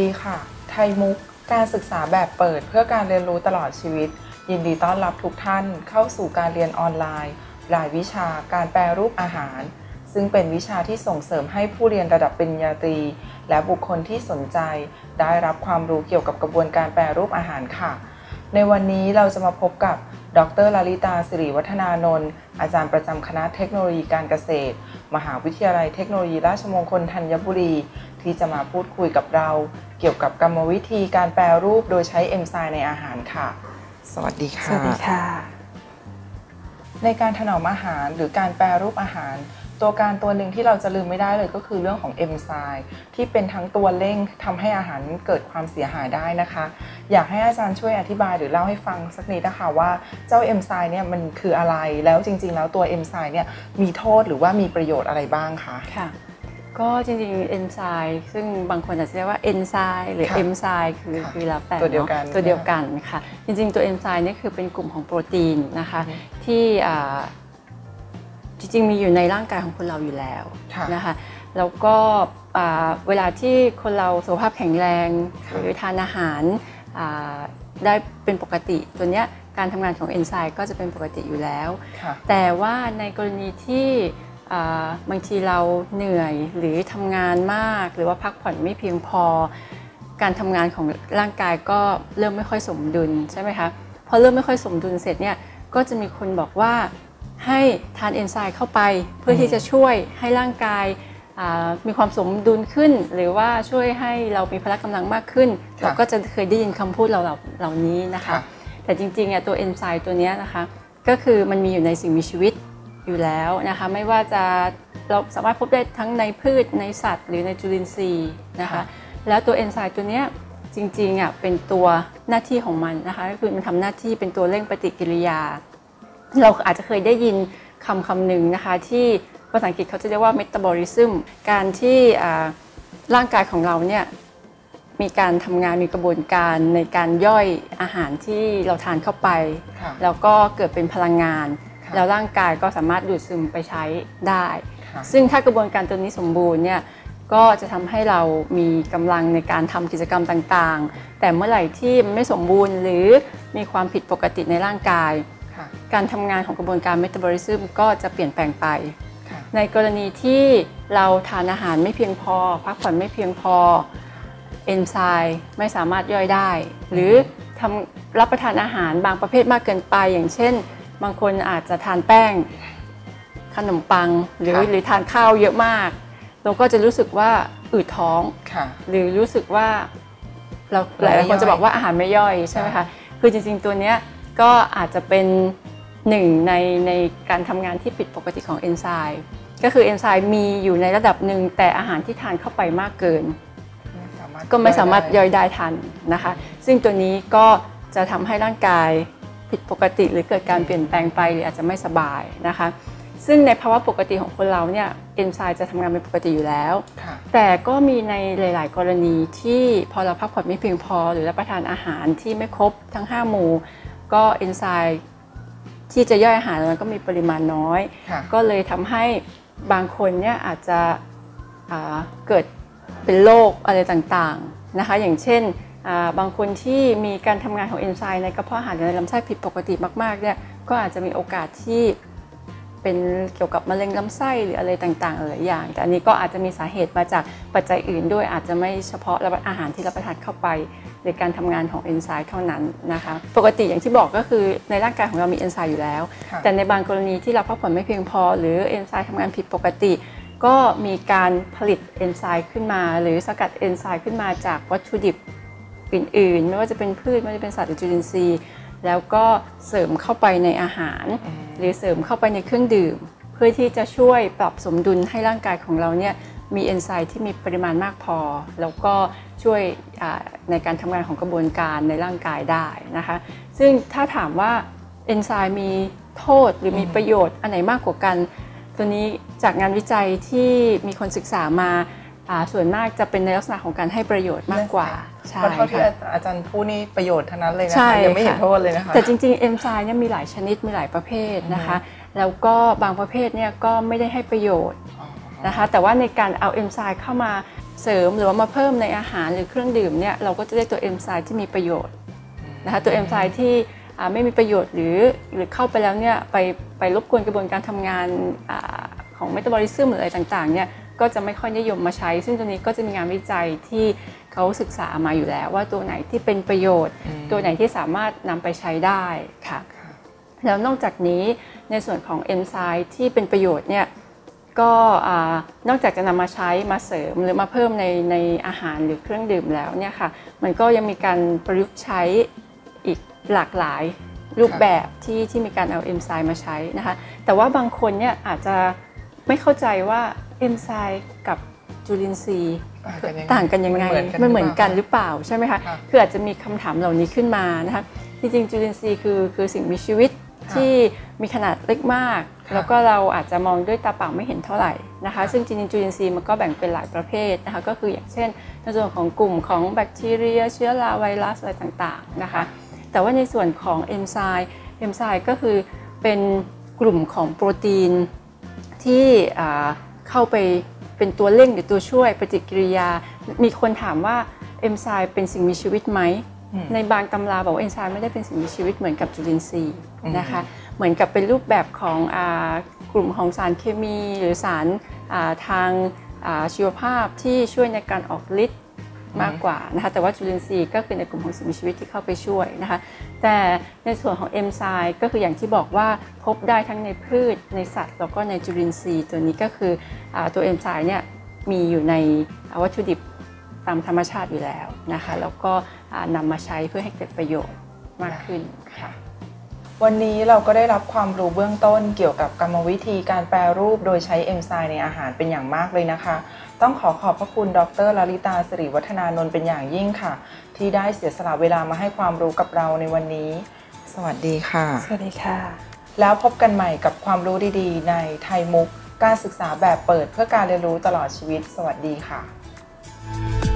ดีค่ะ ไทยมุก การศึกษาแบบเปิดเพื่อการเรียนรู้ตลอดชีวิต ยินดีต้อนรับทุกท่านเข้าสู่การเรียนออนไลน์ รายวิชาการแปรรูปอาหาร ซึ่งเป็นวิชาที่ส่งเสริมให้ผู้เรียนระดับปริญญาตรี และบุคคลที่สนใจ ได้รับความรู้เกี่ยวกับกระบวนการแปรรูปอาหารค่ะ ในวันนี้เราจะมาพบกับ ดรลลิตาสิริวัฒนานนท์อาจารย์ประจำคณะเทคโนโลยีการเกษตร มหาวิทยาลัยเทคโนโลยีราชมงคลธัญบุรี ที่จะมาพูดคุยกับเรา เกี่ยวกับกรรมวิธีการแปรรูปโดยใช้เอนไซม์ในอาหารค่ะ สวัสดีค่ะ สวัสดีค่ะ ในการถนอมอาหารหรือการแปรรูปอาหาร ตัวการตัวหนึ่งที่เราจะลืมไม่ได้เลยก็คือเรื่องของเอนไซม์ที่เป็นทั้งตัวเร่งทำให้อาหารเกิดความเสียหายได้นะคะ อยากให้อาจารย์ช่วยอธิบายหรือเล่าให้ฟังสักนิดนะคะว่าเจ้าเอนไซม์เนี่ยมันคืออะไรแล้วจริงๆ แล้วตัวเอนไซม์เนี่ยมีโทษหรือว่ามีประโยชน์อะไรบ้างคะค่ะ ก็จริงๆเอนไซม์ซึ่งบางคนอาจจะเรียกว่าเอนไซม์หรือค่ะเอนไซม์คือค่ะคือแล้วแต่ตัวเดียวกันนาะตัวเดียวกันค่ะจริงๆตัวเอนไซม์นี่คือเป็นกลุ่มของโปรตีนนะคะอือฮึที่อ่าจริงๆมีอยู่ในร่างกายของคนเราอยู่แล้วค่ะนะคะแล้วก็อ่าเวลาที่คนเราสุขภาพแข็งแรงค่ะหรือทานอาหารอ่าได้เป็นปกติตัวเนี้ยการทำงานของเอนไซม์ก็จะเป็นปกติอยู่แล้วค่ะแต่ว่าในกรณีที่อ่า บางทีเราเหนื่อยหรือทำงานมาก หรือว่าพักผ่อนไม่เพียงพอ การทำงานของร่างกายก็เริ่มไม่ค่อยสมดุลใช่ไหมคะพอเริ่มไม่ค่อยสมดุลเสร็จเนี่ยก็จะมีคนบอกว่าให้ทานเอนไซม์เข้าไป เพื่อที่จะช่วยให้ร่างกายอ่ามีความสมดุลขึ้น หรือว่าช่วยให้เรามีพละกำลังมากขึ้นค่ะเราก็จะเคยได้ยินคำพูดเหล่าเหล่านี้นะคะค่ะแต่จริงๆอะตัวเอนไซม์ตัวเนี้ยนะคะ ก็คือมันมีอยู่ในสิ่งมีชีวิต อยู่แล้วนะคะ ไม่ว่าจะเราสามารถพบได้ทั้งในพืชในสัตว์ หรือในจุลินทรีย์นะคะค่ะแล้วตัวเอนไซม์ตัวเนี้ยจริงๆอะเป็นตัวหน้าที่ของมันนะคะก็คือมันทำหน้าที่เป็นตัวเร่งปฏิกิริยา เราอาจจะเคยได้ยินคำคำหนึ่งนะคะ ที่ภาษาอังกฤษเขาจะเรียกว่า metabolism การที่อ่าร่างกายของเราเนี่ยมีการทำงานมีกระบวนการในการย่อยอาหารที่เราทานเข้าไปค่ะแล้วก็เกิดเป็นพลังงานค่ะ แล้วร่างกายก็สามารถดูดซึมไปใช้ได้ค่ะซึ่งถ้ากระบวนการตัวนี้สมบูรณ์เนี่ยก็จะทำให้เรามีกำลังในการทำกิจกรรมต่างๆ แต่เมื่อไหร่ที่มันไม่สมบูรณ์ หรือมีความผิดปกติในร่างกายค่ะการทำงานของกระบวนการเมตาบอลิซึมก็จะเปลี่ยนแปลงไปค่ะในกรณีที่เราทานอาหารไม่เพียงพอ พักผ่อนไม่เพียงพอ เอนไซม์ไม่สามารถย่อยได้ หรือทำรับประทานอาหารบางประเภทมากเกินไป อย่างเช่น บางคนอาจจะทานแป้งขนมปังหรือค่ะหรือทานข้าวเยอะมากเราก็จะรู้สึกว่าอืดท้องค่ะหรือรู้สึกว่าเราหไม่ลายๆคนย่อยจะบอกว่าอาหารไม่ย่อยใช่ไหมคะคือจริงๆตัวเนี้ยก็อาจจะเป็นหนึ่งในในการทำงานที่ผิดปกติของเอนไซม์ก็คือเอนไซม์มีอยู่ในระดับหนึ่งแต่อาหารที่ทานเข้าไปมากเกิน ก็ไม่สามารถย่อยได้ทันนะคะ ซึ่งตัวนี้ก็จะทำให้ร่างกาย ผิดปกติหรือเกิดการเปลี่ยนแปลงไปหรืออาจจะไม่สบายนะคะ ซึ่งในภาวะปกติของคนเราเนี่ยเอนไซม์จะทำงานเป็นปกติอยู่แล้วค่ะแต่ก็มีในหลาย ๆ กรณีที่พอเราพักผ่อนไม่เพียงพอ หรือรับประทานอาหารที่ไม่ครบทั้ง 5 หมู่ ก็เอนไซม์ที่จะย่อยอาหารมันก็มีปริมาณน้อยค่ะก็เลยทำให้บางคนเนี่ยอาจจะอ่าเกิดเป็นโรคอะไรต่าง ๆ นะคะ อย่างเช่นอ่า บางคนที่มีการทำงานของเอนไซม์ในกระเพาะอาหารหรือในลำไส้ผิดปกติมากๆเนี่ยก็อาจจะมีโอกาสที่เป็นเกี่ยวกับมะเร็งลำไส้หรืออะไรต่างๆหลายอย่าง แต่อันนี้ก็อาจจะมีสาเหตุมาจากปัจจัยอื่นด้วยอาจจะไม่เฉพาะรับอาหารที่รับประทานเข้าไป หรือการทำงานของเอนไซม์เท่านั้นนะคะปกติอย่างที่บอกก็คือในร่างกายของเรามีเอนไซม์อยู่แล้ว แต่ในบางกรณีที่เราพักผ่อนไม่เพียงพอ หรือเอนไซม์ทำงานผิดปกติ ก็มีการผลิตเอนไซม์ขึ้นมา หรือสกัดเอนไซม์ขึ้นมาจากวัตถุดิบ อื่นๆ ไม่ว่าจะเป็นพืชไม่ว่าจะเป็นสัตว์หรือจุลินทรีย์ แล้วก็เสริมเข้าไปในอาหารอืมหรือเสริมเข้าไปในเครื่องดื่ม เพื่อที่จะช่วยปรับสมดุลให้ร่างกายของเราเนี่ยมีเอนไซม์ที่มีปริมาณมากพอ แล้วก็ช่วยอ่าในการทำงานของกระบวนการในร่างกายได้นะคะ ซึ่งถ้าถามว่าเอนไซม์มีโทษหรือมีอืมประโยชน์อันไหนมากกว่ากัน ตัวนี้จากงานวิจัยที่มีคนศึกษามาอ่าส่วนมากจะเป็นในลักษณะของการให้ประโยชน์มากกว่าใช่ เพราะเท่าที่ค่ะอาจารย์พูดนี่ประโยชน์ทั้งนั้นเลยนะใช่คะยังไม่เห็นค่ะโทษเลยนะคะแต่จริงๆเอนไซม์เนี่ยมีหลายชนิดมีหลายประเภทนะคะ แล้วก็บางประเภทเนี่ยก็ไม่ได้ให้ประโยชน์อ๋อนะคะแต่ว่าในการเอาเอนไซม์เข้ามาเสริมหรือว่ามาเพิ่มในอาหารหรือเครื่องดื่มเนี่ยเราก็จะได้ตัวเอนไซม์ที่มีประโยชน์นะคะตัวเอนไซม์ที่อ่าไม่มีประโยชน์หรือหรือเข้าไปแล้วเนี่ยไปไปรบกวนกระบวนการทำงานอาของเมตาบอลิซึมหรืออะไรต่างๆเนี่ย ก็จะไม่ค่อยนิยมมาใช้ ซึ่งตัวนี้ก็จะมีงานวิจัยที่เขาศึกษามาอยู่แล้ว ว่าตัวไหนที่เป็นประโยชน์อืมตัวไหนที่สามารถนำไปใช้ได้ค่ะค่ะแล้วนอกจากนี้ในส่วนของเอนไซม์ที่เป็นประโยชน์เนี่ยก็อ่านอกจากจะนำมาใช้มาเสริมหรือมาเพิ่มในในอาหารหรือเครื่องดื่มแล้วเนี่ยค่ะมันก็ยังมีการประยุกต์ใช้อีกหลากหลายรูปแบบที่ที่มีการเอาเอนไซม์มาใช้นะคะแต่ว่าบางคนเนี่ยอาจจะไม่เข้าใจว่า เอนไซม์กับจุลินทรีย์ต่างกันยังไงต่างกันยังไงมันเหมือนกันมันเหมือนกันหรือเปล่าใช่ไหมคะค่ะคืออาจจะมีคำถามเหล่านี้ขึ้นมานะคะจริงๆจุลินทรีย์คือคือสิ่งมีชีวิตค่ะที่มีขนาดเล็กมากค่ะแล้วก็เราอาจจะมองด้วยตาเปล่าไม่เห็นเท่าไหร่นะคะค่ะซึ่งจริงๆจุลินทรีย์มันก็แบ่งเป็นหลายประเภทนะคะก็คืออย่างเช่น ในส่วนของกลุ่มของแบคทีเรีย เชื้อราไวรัสอะไรต่างๆนะคะแต่ว่าในส่วนของเอนไซม์เอนไซม์ก็คือเป็นกลุ่มของโปรตีนที่อ่า เข้าไปเป็นตัวเร่งหรือตัวช่วยปฏิกิริยา มีคนถามว่าเอนไซม์เป็นสิ่งมีชีวิตไหมอืมในบางตำราบอกว่าเอนไซม์ไม่ได้เป็นสิ่งมีชีวิตเหมือนกับจุลินทรีย์อืมนะคะ เหมือนกับเป็นรูปแบบของอากลุ่มของสารเคมี หรือสารอ่าทางอ่าชีวภาพที่ช่วยในการออกฤทธิ์ มากกว่านะคะแต่ว่าจุลินทรีย์ก็คือในกลุ่มของสิ่งมีชีวิตที่เข้าไปช่วยนะคะแต่ในส่วนของเอนไซม์ก็คืออย่างที่บอกว่าพบได้ทั้งในพืชในสัตว์ แล้วก็ในจุลินทรีย์ตัวนี้ก็คืออตัวเอนไซม์เนี่ยมีอยู่ในวัตถุดิบตามธรรมชาติอยู่แล้วนะคะแล้วก็อ่านำมาใช้เพื่อให้เกิดประโยชน์มากขึ้นค่ะ วันนี้เราก็ได้รับความรู้เบื้องต้นเกี่ยวกับกรรมวิธีการแปรรูปโดยใช้เอนไซม์ในอาหารเป็นอย่างมากเลยนะคะ ต้องขอขอบพระคุณดรลลิตาสิริวัฒนานนท์เป็นอย่างยิ่งค่ะ ที่ได้เสียสละเวลามาให้ความรู้กับเราในวันนี้ สวัสดีค่ะ สวัสดีค่ะ แล้วพบกันใหม่กับความรู้ดีๆ ในไทยมุก การศึกษาแบบเปิดเพื่อการเรียนรู้ตลอดชีวิต สวัสดีค่ะ